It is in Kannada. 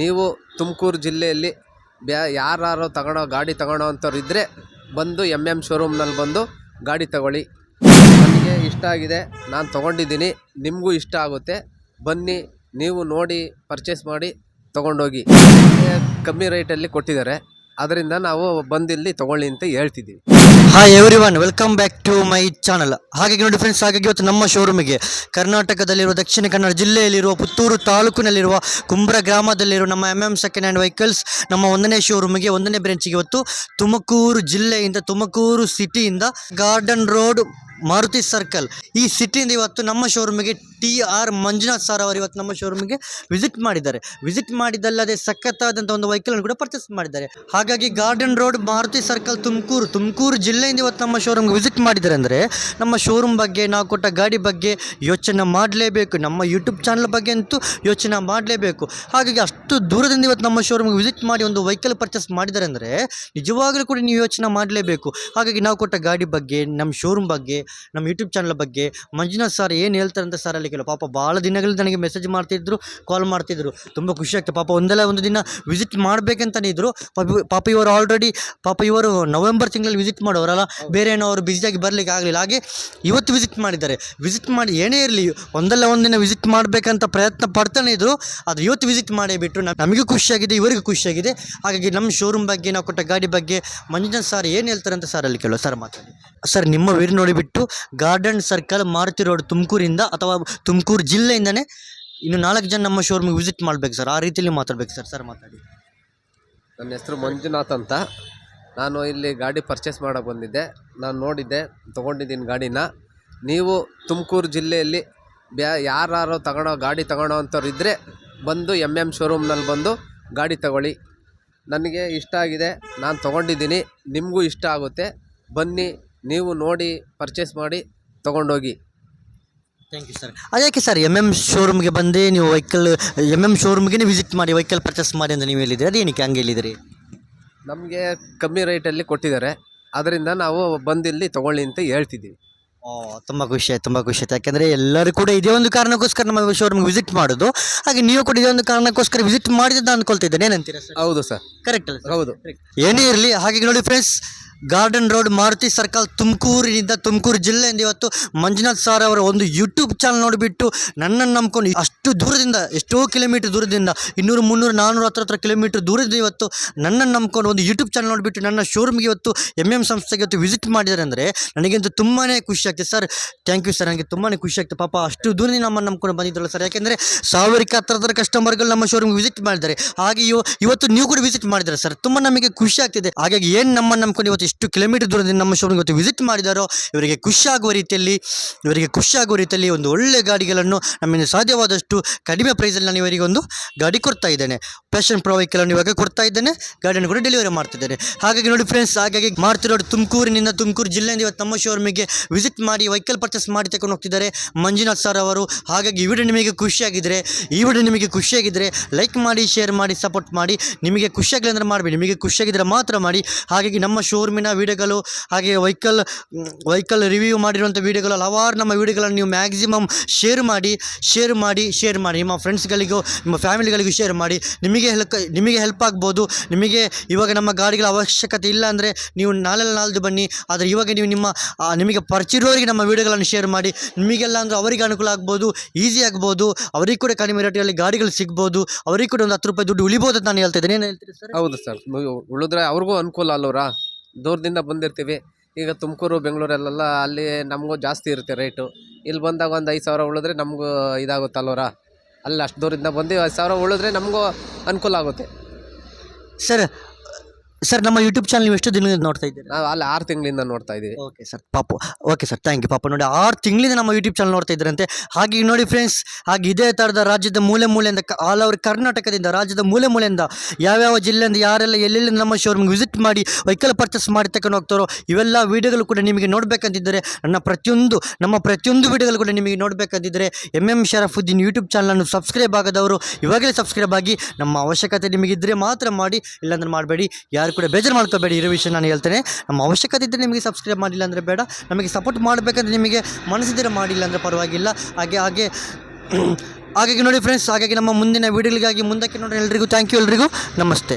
ನೀವು ತುಮಕೂರು ಜಿಲ್ಲೆಯಲ್ಲಿ ಬ್ಯಾ ಯಾರು ತಗೊಳ್ಳೋ ಗಾಡಿ ತಗೊಳ್ಳೋ ಅಂಥವ್ರು ಇದ್ದರೆ ಬಂದು ಎಂ ಎಂ ಶೋರೂಮ್ನಲ್ಲಿ ಬಂದು ಗಾಡಿ ತಗೊಳ್ಳಿ. ನನಗೆ ಇಷ್ಟ ಆಗಿದೆ. ನಾನು ತೊಗೊಂಡಿದ್ದೀನಿ. ನಿಮಗೂ ಇಷ್ಟ ಆಗುತ್ತೆ. ಬನ್ನಿ, ನೀವು ನೋಡಿ ಪರ್ಚೇಸ್ ಮಾಡಿ ತೊಗೊಂಡೋಗಿ. ಕಮ್ಮಿ ರೇಟಲ್ಲಿ ಕೊಟ್ಟಿದ್ದಾರೆ. ಅದರಿಂದ ನಾವು ಬಂದಿಲ್ಲಿ ತೊಗೊಳ್ಳಿ ಅಂತ ಹೇಳ್ತಿದ್ದೀವಿ. Hi everyone welcome back to my channel ಹಾಗಾಗಿ ನೋಡಿ ಫ್ರೆಂಡ್ಸ್ ಹಾಗಾಗಿ ಇವತ್ತು ನಮ್ಮ ಶೋರೂಮಿಗೆ ಕರ್ನಾಟಕದಲ್ಲಿರುವ, ದಕ್ಷಿಣ ಕನ್ನಡ ಜಿಲ್ಲೆಯಲ್ಲಿರುವ, ಪುತ್ತೂರು ತಾಲೂಕಿನಲ್ಲಿರುವ, ಕುಂಬ್ರ ಗ್ರಾಮದಲ್ಲಿರುವ ನಮ್ಮ M M second hand vehicles ನಮ್ಮ ಒಂದನೇ ಶೋರೂಮಿಗೆ ಒಂದನೇ ಬ್ರಾಂಚಿಗೆ ಇವತ್ತು ತುಮಕೂರು ಜಿಲ್ಲೆಯಿಂದ, ತುಮಕೂರು ಸಿಟಿಯಿಂದ ಗಾರ್ಡನ್ ರೋಡ್ ಮಾರುತಿ ಸರ್ಕಲ್. ಈ ಸಿಟಿಯಿಂದ ಇವತ್ತು ನಮ್ಮ ಶೋರೂಮಿಗೆ ಟಿ ಆರ್ ಮಂಜುನಾಥ್ ಸರ್ ಅವರು ಇವತ್ತು ನಮ್ಮ ಶೋರೂಮಿಗೆ ವಿಸಿಟ್ ಮಾಡಿದ್ದಾರೆ. ವಿಸಿಟ್ ಮಾಡಿದ್ದಲ್ಲದೆ ಸಖತ್ತಾದಂಥ ಒಂದು ವೆಹಿಕಲ್ ಕೂಡ ಪರ್ಚೇಸ್ ಮಾಡಿದ್ದಾರೆ. ಹಾಗಾಗಿ garden road Maruti circle, Tumakuru. Tumakuru ಜಿಲ್ಲೆಯಿಂದ ಇವತ್ತು ನಮ್ಮ ಶೋರೂಮ್ಗೆ ವಿಸಿಟ್ ಮಾಡಿದ್ದಾರೆ ಅಂದರೆ ನಮ್ಮ ಶೋರೂಮ್ ಬಗ್ಗೆ, ನಾವು ಕೊಟ್ಟ ಗಾಡಿ ಬಗ್ಗೆ ಯೋಚನೆ ಮಾಡಲೇಬೇಕು. ನಮ್ಮ ಯೂಟ್ಯೂಬ್ ಚಾನಲ್ ಬಗ್ಗೆ ಅಂತೂ ಯೋಚನೆ ಮಾಡಲೇಬೇಕು. ಹಾಗಾಗಿ ಅಷ್ಟು ದೂರದಿಂದ ಇವತ್ತು ನಮ್ಮ ಶೋರೂಮ್ಗೆ ವಿಸಿಟ್ ಮಾಡಿ ಒಂದು ವೆಹಿಕಲ್ ಪರ್ಚೇಸ್ ಮಾಡಿದ್ದಾರೆ ಅಂದರೆ ನಿಜವಾಗಲೂ ಕೂಡ ನೀವು ಯೋಚನೆ ಮಾಡಲೇಬೇಕು. ಹಾಗಾಗಿ ನಾವು ಕೊಟ್ಟ ಗಾಡಿ ಬಗ್ಗೆ, ನಮ್ಮ ಶೋರೂಮ್ ಬಗ್ಗೆ ನಮ್ಮ ಯೂಟ್ಯೂಬ್ ಚಾನಲ್ ಬಗ್ಗೆ. ಮಂಜುನಾಥ್ ಸರ್ ಏನು ಹೇಳ್ತಾರೆ ಅಂತ ಸರ್ ಅಲ್ಲಿ ಕೇಳೋ. ಪಾಪ ಭಾಳ ದಿನಗಳಿಂದ ನನಗೆ ಮೆಸೇಜ್ ಮಾಡ್ತಿದ್ರು ಕಾಲ್ ಮಾಡ್ತಿದ್ರು. ತುಂಬ ಖುಷಿ ಆಗ್ತದೆ ಪಾಪ ಒಂದಲ್ಲ ಒಂದು ದಿನ ವಿಸಿಟ್ ಮಾಡಬೇಕಂತಾನೆ ಇದ್ರು. ಪಾಪ ಪಾಪ ಇವರು ಆಲ್ರೆಡಿ ಪಾಪ ಇವರು ನವೆಂಬರ್ ತಿಂಗಳಲ್ಲಿ ವಿಸಿಟ್ ಮಾಡೋರಲ್ಲ. ಬೇರೆ ಏನೋ ಅವರು ಬ್ಯುಸಿಯಾಗಿ ಬರಲಿಕ್ಕೆ ಆಗಲಿಲ್ಲ. ಹಾಗೆ ಇವತ್ತು ವಿಸಿಟ್ ಮಾಡಿದ್ದಾರೆ. ವಿಸಿಟ್ ಮಾಡಿ ಏನೇ ಇರಲಿ ಒಂದಲ್ಲ ಒಂದಿನ ವಿಸಿಟ್ ಮಾಡಬೇಕಂತ ಪ್ರಯತ್ನ ಪಡ್ತಾನೆ ಇದ್ರು. ಅದು ಇವತ್ತು ವಿಸಿಟ್ ಮಾಡೇ ಬಿಟ್ಟರು ನಮಗೂ ಖುಷಿಯಾಗಿದೆ ಇವರಿಗೂ ಖುಷಿಯಾಗಿದೆ ಹಾಗಾಗಿ ನಮ್ಮ ಶೋರೂಮ್ ಬಗ್ಗೆ ನಾವು ಕೊಟ್ಟ ಗಾಡಿ ಬಗ್ಗೆ ಮಂಜುನಾಥ್ ಸರ್ ಏನು ಹೇಳ್ತಾರೆ ಅಂತ ಸರ್ ಅಲ್ಲಿ ಕೇಳೋ. ಸರ್ ಮಾತಾಡಿ. ಸರ್ ನಿಮ್ಮ ವೀರ್ ನೋಡಿಬಿಟ್ಟು ಗಾರ್ಡನ್ ಸರ್ಕಲ್ ಮಾರುತಿ ರೋಡ್ ತುಮಕೂರಿಂದ ಅಥವಾ ತುಮಕೂರು ಜಿಲ್ಲೆಯಿಂದನೇ ಇನ್ನು ನಾಲ್ಕು ಜನ ನಮ್ಮ ಶೋರೂಮಿಗೆ ವಿಸಿಟ್ ಮಾಡ್ಬೇಕು ಸರ್ ಆ ರೀತಿಯಲ್ಲಿ ಮಾತಾಡ್ಬೇಕು ಸರ್ ಸರ್ ಮಾತಾಡಿ. ನನ್ನ ಹೆಸರು ಮಂಜುನಾಥ್ ಅಂತ. ನಾನು ಇಲ್ಲಿ ಗಾಡಿ ಪರ್ಚೇಸ್ ಮಾಡೋಕೆ ಬಂದಿದ್ದೆ. ನಾನು ನೋಡಿದ್ದೆ, ತೊಗೊಂಡಿದ್ದೀನಿ ಗಾಡಿನ. ನೀವು ತುಮಕೂರು ಜಿಲ್ಲೆಯಲ್ಲಿ ಬ್ಯಾ ಯಾರು ತಗೊಳ್ಳೋ ಗಾಡಿ ತಗೊಳ್ಳೋ ಅಂಥವ್ರು ಇದ್ದರೆ ಬಂದು ಎಂ ಎಂ ಶೋರೂಮ್ನಲ್ಲಿ ಬಂದು ಗಾಡಿ ತಗೊಳ್ಳಿ. ನನಗೆ ಇಷ್ಟ ಆಗಿದೆ. ನಾನು ತೊಗೊಂಡಿದ್ದೀನಿ. ನಿಮಗೂ ಇಷ್ಟ ಆಗುತ್ತೆ. ಬನ್ನಿ ನೀವು ನೋಡಿ ಪರ್ಚೇಸ್ ಮಾಡಿ ತೊಗೊಂಡೋಗಿ. ಥ್ಯಾಂಕ್ ಯು ಸರ್ ಅದಕ್ಕೆ ಸರ್ ಎಂ ಎಂ ಶೋರೂಮ್ಗೆ ಬಂದು ನೀವು ವೆಹಿಕಲ್ ಎಂ ಎಂ ಶೋರೂಮ್ಗೆ ವಿಸಿಟ್ ಮಾಡಿ ವೆಹಿಕಲ್ ಪರ್ಚೇಸ್ ಮಾಡಿ ಅಂತ ನೀವು ಹೇಳಿದ್ರಿ? ಅದೇನಕ್ಕೆ ಹಂಗೆ ಹೇಳಿದಿರಿ? ನಮಗೆ ಕಮ್ಮಿ ರೇಟಲ್ಲಿ ಕೊಟ್ಟಿದ್ದಾರೆ. ಅದರಿಂದ ನಾವು ಬಂದಿಲ್ಲಿ ತೊಗೊಳ್ಳಿ ಅಂತ ಹೇಳ್ತಿದ್ದೀವಿ. ಓ ತುಂಬ ಖುಷಿ ಆಯ್ತು ತುಂಬ ಖುಷಿ ಆಯ್ತು. ಯಾಕೆಂದರೆ ಎಲ್ಲರೂ ಕೂಡ ಇದೇ ಒಂದು ಕಾರಣಕ್ಕೋಸ್ಕರ ನಮ್ಮ ಶೋರೂಮ್ಗೆ ವಿಸಿಟ್ ಮಾಡೋದು. ಹಾಗೆ ನೀವು ಕೂಡ ಇದೇ ಒಂದು ಕಾರಣಕ್ಕೋಸ್ಕರ ವಿಸಿಟ್ ಮಾಡಿದ್ದು ಅಂದ್ಕೊಳ್ತಿದ್ದೇನೆ ಏನಂತೀರಾ ಸರ್ ಹೌದು ಸರ್ ಕರೆಕ್ಟ್ ಅಲ್ಲ ಹೌದು. ಏನೇ ಇರಲಿ ಹಾಗೆ ನೋಡಿ friends garden road Maruti circle ತುಮಕೂರಿನಿಂದ Tumakuru ಜಿಲ್ಲೆಯಿಂದ ಇವತ್ತು ಮಂಜುನಾಥ್ ಸಾರ್ ಅವರ ಒಂದು ಯೂಟ್ಯೂಬ್ ಚಾನಲ್ ನೋಡಿಬಿಟ್ಟು ನನ್ನನ್ನು ನಂಬ್ಕೊಂಡು ಅಷ್ಟು ದೂರದಿಂದ ಎಷ್ಟೋ ಕಿಲೋಮೀಟರ್ ದೂರದಿಂದ ಇನ್ನೂರು ಮುನ್ನೂರು ನಾನ್ನೂರು ಹತ್ರ ಹತ್ರ ಕಿಲೋಮೀಟರ್ ದೂರದಿಂದ ಇವತ್ತು ನನ್ನನ್ನು ನಂಬ್ಕೊಂಡು ಒಂದು ಯೂಟ್ಯೂಬ್ ಚಾನಲ್ ನೋಡಿಬಿಟ್ಟು ನನ್ನ ಶೋರೂಮ್ಗೆ ಇವತ್ತು ಎಂ ಎಂ ಸಂಸ್ಥೆಗೆ ಇವತ್ತು ವಿಸಿಟ್ ಮಾಡಿದ್ದಾರೆ ಅಂದರೆ ನನಗಂತೂ ತುಂಬಾ ಖುಷಿ ಆಗ್ತದೆ. ಸರ್ ಥ್ಯಾಂಕ್ ಯು ಸರ್ ನನಗೆ ತುಂಬಾ ಖುಷಿ ಆಗ್ತದೆ. ಪಾಪ ಅಷ್ಟು ದೂರದಿಂದ ನಮ್ಮನ್ನು ನಂಬ್ಕೊಂಡು ಬಂದಿದ್ದಲ್ಲ ಸರ್ ಯಾಕೆಂದರೆ ಸಾವಿರಕ್ಕೆ ಹತ್ರ ಹತ್ರ ಕಸ್ಟಮರ್ಗಳು ನಮ್ಮ ಶೋರೂಮ್ಗೆ ವಿಸಿಟ್ ಮಾಡಿದ್ದಾರೆ. ಹಾಗೆ ಇವ ಇವತ್ತು ನೀವು ಕೂಡ ವಿಸಿಟ್ ಮಾಡಿದ್ದಾರೆ ಸರ್. ತುಂಬ ನಮಗೆ ಖುಷಿ ಆಗ್ತಿದೆ. ಹಾಗಾಗಿ ಏನು ನಮ್ಮ ನಂಬ್ಕೊಂಡು ಇವತ್ತು ಎಷ್ಟು ಕಿಲೋಮೀಟರ್ ದೂರದಿಂದ ನಮ್ಮ ಶೋರೂಮ್ ಇವತ್ತು ವಿಸಿಟ್ ಮಾಡಿದಾರೋ, ಇವರಿಗೆ ಖುಷಿ ಆಗುವ ರೀತಿಯಲ್ಲಿ, ಇವರಿಗೆ ಖುಷಿ ಆಗುವ ರೀತಿಯಲ್ಲಿ ಒಂದು ಒಳ್ಳೆ ಗಾಡಿಗಳನ್ನು ನಮ್ಮಿಂದ ಸಾಧ್ಯವಾದಷ್ಟು ಕಡಿಮೆ ಪ್ರೈಸಲ್ಲಿ ನಾನು ಇವರಿಗೆ ಒಂದು ಗಾಡಿ ಕೊಡ್ತಾ ಇದ್ದೇನೆ. ಪ್ಯಾಷನ್ ಪ್ರೊ ವೆಹಿಕಲನ್ನು ಇವಾಗ ಕೊಡ್ತಾ ಇದ್ದೇನೆ. ಗಾಡಿಯನ್ನು ಕೂಡ ಡೆಲಿವರಿ ಮಾಡ್ತಿದ್ದೇನೆ ಹಾಗಾಗಿ ನೋಡಿ ಫ್ರೆಂಡ್ಸ್ ಹಾಗಾಗಿ ಮಾಡ್ತಿರೋರು ತುಮಕೂರಿನಿಂದ ತುಮಕೂರು ಜಿಲ್ಲೆಯಿಂದ ಇವತ್ತು ನಮ್ಮ ಶೋರೂಮಿಗೆ ವಿಸಿಟ್ ಮಾಡಿ ವೆಹಿಕಲ್ ಪರ್ಚೇಸ್ ಮಾಡಿ ತಗೊಂಡು ಹೋಗ್ತಿದ್ದಾರೆ ಮಂಜುನಾಥ್ ಸರ್ ಅವರು. ಹಾಗಾಗಿ ಈ ವಿಡಿಯೋ ನಿಮಗೆ ಖುಷಿಯಾಗಿದ್ದರೆ ಈ ವಿಡಿಯೋ ನಿಮಗೆ ಖುಷಿಯಾಗಿದ್ದರೆ ಲೈಕ್ ಮಾಡಿ ಶೇರ್ ಮಾಡಿ ಸಪೋರ್ಟ್ ಮಾಡಿ, ನಿಮಗೆ ಖುಷಿಯಾಗಲಿ ಅಂದರೆ ಮಾಡಬೇಡಿ. ನಿಮಗೆ ಖುಷಿಯಾಗಿದ್ದರೆ ಮಾತ್ರ ಮಾಡಿ. ಹಾಗಾಗಿ ನಮ್ಮ ಶೋರೂಮಿನ ವೀಡಿಯೋಗಳು, ಹಾಗೆ ವೆಹಿಕಲ್ ವೆಹಿಕಲ್ ರಿವ್ಯೂ ಮಾಡಿರುವಂಥ ವೀಡಿಯೋಗಳು, ಹಲವಾರು ನಮ್ಮ ವೀಡಿಯೋಗಳನ್ನು ನೀವು ಮ್ಯಾಕ್ಸಿಮಮ್ ಶೇರ್ ಮಾಡಿ ಶೇರ್ ಮಾಡಿ ಶೇರ್ ಮಾಡಿ. ನಿಮ್ಮ ಫ್ರೆಂಡ್ಸ್ಗಳಿಗೂ ನಿಮ್ಮ ಫ್ಯಾಮಿಲಿಗಳಿಗೂ ಶೇರ್ ಮಾಡಿ. ನಿಮಗೆ ಹೆಲ್ಪ್ ನಿಮಗೆ ಹೆಲ್ಪ್ ಆಗ್ಬೋದು. ನಿಮಗೆ ಇವಾಗ ನಮ್ಮ ಗಾಡಿಗಳ ಅವಶ್ಯಕತೆ ಇಲ್ಲ ಅಂದರೆ ನೀವು ನಾಳೆ ನಾಲ್ದು ಬನ್ನಿ. ಆದರೆ ಇವಾಗ ನೀವು ನಿಮ್ಮ ನಿಮಗೆ ಪರಿಚಿರೋರಿಗೆ ನಮ್ಮ ವೀಡಿಯೋಗಳನ್ನು ಶೇರ್ ಮಾಡಿ. ನಿಮಗೆಲ್ಲ ಅಂದರೆ ಅವರಿಗೆ ಅನುಕೂಲ ಆಗ್ಬೋದು ಈಸಿ ಆಗ್ಬೋದು. ಅವರಿಗೆ ಕೂಡ ಕಡಿಮೆ ರೇಟಲ್ಲಿ ಗಾಡಿಗಳು ಸಿಗ್ಬೋದು. ಅವರಿಗೆ ಕೂಡ ಒಂದು ಹತ್ತು ರೂಪಾಯಿ ದುಡ್ಡು ಉಳಿಬೋದು ಅಂತ ನಾನು ಹೇಳ್ತಾ ಇದ್ದೇನೆ. ಏನು ಹೇಳ್ತೀರಿ ಸರ್ ಹೌದು ಸರ್. ಉಳಿದ್ರೆ ಅವ್ರಿಗೂ ಅನುಕೂಲ ಅಲ್ಲವ್ರ? ದೂರದಿಂದ ಬಂದಿರ್ತೀವಿ. ಈಗ ತುಮಕೂರು, ಬೆಂಗಳೂರಲ್ಲೆಲ್ಲ ಅಲ್ಲಿ ನಮಗೂ ಜಾಸ್ತಿ ಇರುತ್ತೆ ರೇಟು ಇಲ್ಲಿ ಬಂದಾಗ ಒಂದು ಐದು ಸಾವಿರ ಉಳಿದ್ರೆ ನಮಗೂ ಇದಾಗುತ್ತೆ ಇದಾಗುತ್ತಲ್ವರ ಅಲ್ಲಿ ಅಷ್ಟು ದೂರದಿಂದ ಬಂದು ಐದು ಸಾವಿರ ಉಳಿದ್ರೆ ನಮಗೂ ಅನುಕೂಲ ಆಗುತ್ತೆ. ಸರ್ ಸರ್ ನಮ್ಮ ಯೂಟ್ಯೂಬ್ ಚಾನಲ್ ನೀವು ಎಷ್ಟು ದಿನದಿಂದ ನೋಡ್ತಾ ಇದ್ದೀರಾ? ನಾವು ಅಲ್ಲಿ ಆರು ತಿಂಗಳಿಂದ ನೋಡ್ತಾ ಇದ್ದೀವಿ ಓಕೆ ಸರ್ ಪಾಪು. ಓಕೆ ಸರ್ ಥ್ಯಾಂಕ್ ಯು ಪಾಪ. ನೋಡಿ ಆರು ತಿಂಗಳಿಂದ ನಮ್ಮ ಯೂಟ್ಯೂಬ್ ಚಾನಲ್ ನೋಡ್ತಾ ಇದ್ರಂತೆ. ಹಾಗೆ ಈಗ ನೋಡಿ ಫ್ರೆಂಡ್ಸ್ ಹಾಗೆ ಇದೇ ಥರದ ರಾಜ್ಯದ ಮೂಲೆ ಮೂಲೆಯಿಂದ ಆಲ್ ಓವರ್ ಕರ್ನಾಟಕದಿಂದ ರಾಜ್ಯದ ಮೂಲೆ ಮೂಲೆಯಿಂದ ಯಾವ್ಯಾವ ಜಿಲ್ಲೆಯಿಂದ ಯಾರೆಲ್ಲ ಎಲ್ಲೆಲ್ಲಿ ನಮ್ಮ ಶೋರೂಮ್ಗೆ ವಿಸಿಟ್ ಮಾಡಿ ವೆಹಿಕಲ್ ಪರ್ಚೇಸ್ ಮಾಡಿ ತಗೊಂಡು ಹೋಗ್ತಾರೋ ಇವೆಲ್ಲ ವೀಡಿಯೋಗಳು ಕೂಡ ನಿಮಗೆ ನೋಡಬೇಕಂತಿದ್ದರೆ ನನ್ನ ಪ್ರತಿಯೊಂದು ನಮ್ಮ ಪ್ರತಿಯೊಂದು ವೀಡಿಯೋಗಳು ಕೂಡ ನಿಮಗೆ ನೋಡಬೇಕಂತಿದ್ದರೆ ಎಂ ಎಂ ಶರಫುದ್ದೀನ್ ಯೂಟ್ಯೂಬ್ ಚಾನಲನ್ನು ಸಬ್ಸ್ಕ್ರೈಬ್ ಆಗದವರು ಇವಾಗಲೇ ಸಬ್ಸ್ಕ್ರೈಬ್ ಆಗಿ ನಮ್ಮ ಅವಶ್ಯಕತೆ ನಿಮಗಿದ್ದರೆ ಮಾತ್ರ ಮಾಡಿ ಇಲ್ಲಾಂದ್ರೆ ಮಾಡಬೇಡಿ. ಯಾರು ಕೂಡ ಬೇಜಾರು ಮಾಡ್ಕೋಬೇಡಿ ಇರೋ ವಿಷಯ ನಾನು ಹೇಳ್ತೇನೆ. ನಮ್ಮ ಅವಶ್ಯಕತೆ ಇದ್ದರೆ ನಿಮಗೆ ಸಬ್ಸ್ಕ್ರೈಬ್ ಮಾಡಿಲ್ಲ ಅಂದರೆ ಬೇಡ. ನಮಗೆ ಸಪೋರ್ಟ್ ಮಾಡಬೇಕಂದ್ರೆ ನಿಮಗೆ ಮನಸ್ಸಿದ್ದರೆ ಮಾಡಿಲ್ಲ ಅಂದರೆ ಪರವಾಗಿಲ್ಲ. ಹಾಗೆ ಹಾಗೆ, ಹಾಗಾಗಿ ನೋಡಿ ಫ್ರೆಂಡ್ಸ್ ಹಾಗಾಗಿ ನಮ್ಮ ಮುಂದಿನ ವೀಡಿಯೋಗಳಿಗಾಗಿ ಮುಂದಕ್ಕೆ ನೋಡಿ ಎಲ್ರಿಗೂ. ಥ್ಯಾಂಕ್ ಯು ಎಲ್ರಿಗೂ. ನಮಸ್ತೆ.